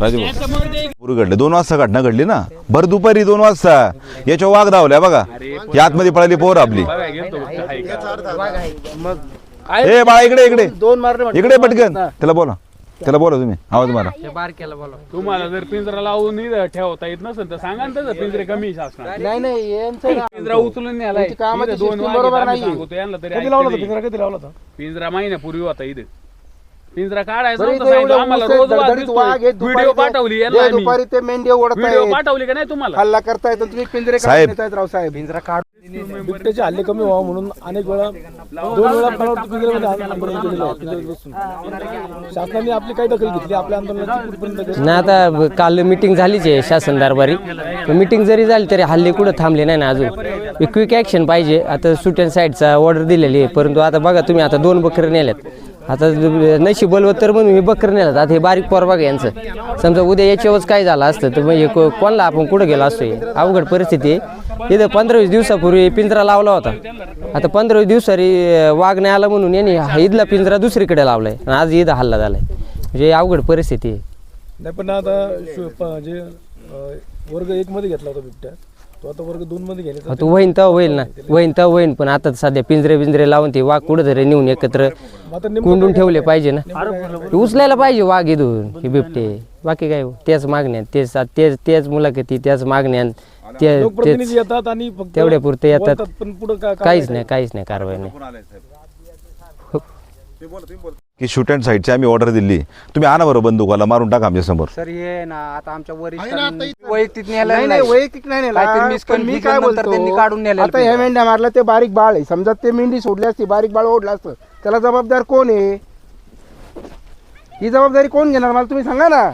राजू पूर्वी घडले. दोन वाजता घटना घडली ना? भर दुपारी दोन वाजता. याच्या वाघ धावल्या बघा. या आतमध्ये पळाली पोर आपली. ए बाळा इकडे इकडे. दोन मारले इकडे पटकन. त्याला बोला. त्याला बोला तुम्ही. आवाज मारा. तुम्हाला जर पिंजरा लावून इथं ठेवता येत नसेल तर सांगा ना पिंजरे कमी शासनात. नाही नाही पिंजरा उचलून दोन बरोबर नाही. पिंजरा? कधी लावला होता? पिंजरा महिन्यापूर्वी होता इथं. पिंजरा काढायचा बरं, नव्हता इथे सांगितलं. एवढे आम्हाला उंच रोज वाघ धडधडीत दिसतोय. वाघ आहेत, दुपारी व्हिडिओ ते- पाठवली यांना जे आम्ही. दुपारी ते मेंढे व्हिडिओ पाठवली का नाही तुम्हाला? हल्ला करतायत आणि तुम्ही पिंजरे साहेब. राव साहेब. पिंजरा काढ बिबट्याचे हल्ले कमी व्हावं म्हणून अनेक वेळा दोन वेळा मला वाटतं पिंजऱ्यामध्ये आंदोलन केलेलं आहे पिंजऱ्यात बसून. शासनाने आपली काही दखल घेतली? आपल्या आंदोलनाची कुठपर्यंत दखल? ना आता ब- काल मीटिंग झालीच आहे शासन दरबारी मीटिंग जरी झाली तरी हल्ले कुठं थांबले नाही ना अजून. क्विक ॲक्शन पाहिजे. आता सुट अँड साईडचा ऑर्डर दिलेली आहे. परंतु आता बघा तुम्ही आता दोन बकरं नेल्यात. आता नशी नशीब बलवत तर म्हणून मी बकर नेला. आता हे बारीक पोरबाग यांचं. समजा उद्या याच्यावरच काय झालं असतं तर मग हे को- कोणाला आपण कुठं गेलो असतो हे? अवघड परिस्थिती आहे. इथं पंधरावीस दिवसापूर्वी पिंजरा लावला होता. आता पंधरावीस दिवसारी वाघ नाही आला म्हणून यांनी हा पिंजरा दुसरीकडे लावलाय. आणि आज ईद हल्ला झालाय. म्हणजे अवघड परिस्थिती आहे. नाही पण आता वर्ग एक मध्ये घेतला होता बिबट्या. तो आता वर्ग दोन मध्ये घेण्याचा तो होईन तर होईल ना. होईन तर होईन पण आता सध्या पिंजरे पिंजरे लावून ते वाघ कुठं तरी नेऊन एकत्र आता नेमकं कोंडून ठेवले पाहिजे ना. ते उचलायला पाहिजे वाघ इथून हे बिबटे. बाकी काय हो, तेच मागण्या तेच तेच तेच मुलाखती त्याच मागण्या ते तेच लोकप्रतिनिधी येतात आणि फक्त तेवढ्या पुरते येतात. बोलतात, पण पुढे काय काहीच नाही काहीच नाही कारवाई नाही. की शूट अँड साईडची आम्ही ऑर्डर दिली. तुम्ही आणा बरं बंदुकाला मारून टाका आमच्यासमोर. सर हे ना आता आमच्या वैयक्तिक नाही न्यायालय नाही वैयक्तिक नाही नेला. काहीतरी पण मी misconfusion काय नंतर त्यांनी काढून बोलतो नेलेलं आता ह्या. मेंढ्या मारला ते बारीक बाळ आहे. समजा ते मेंढी सोडली असती बारीक बाळ ओढलं असतं. त्याला जबाबदार कोण आहे? ही जबाबदारी कोण घेणार? मला तुम्ही सांगा ना.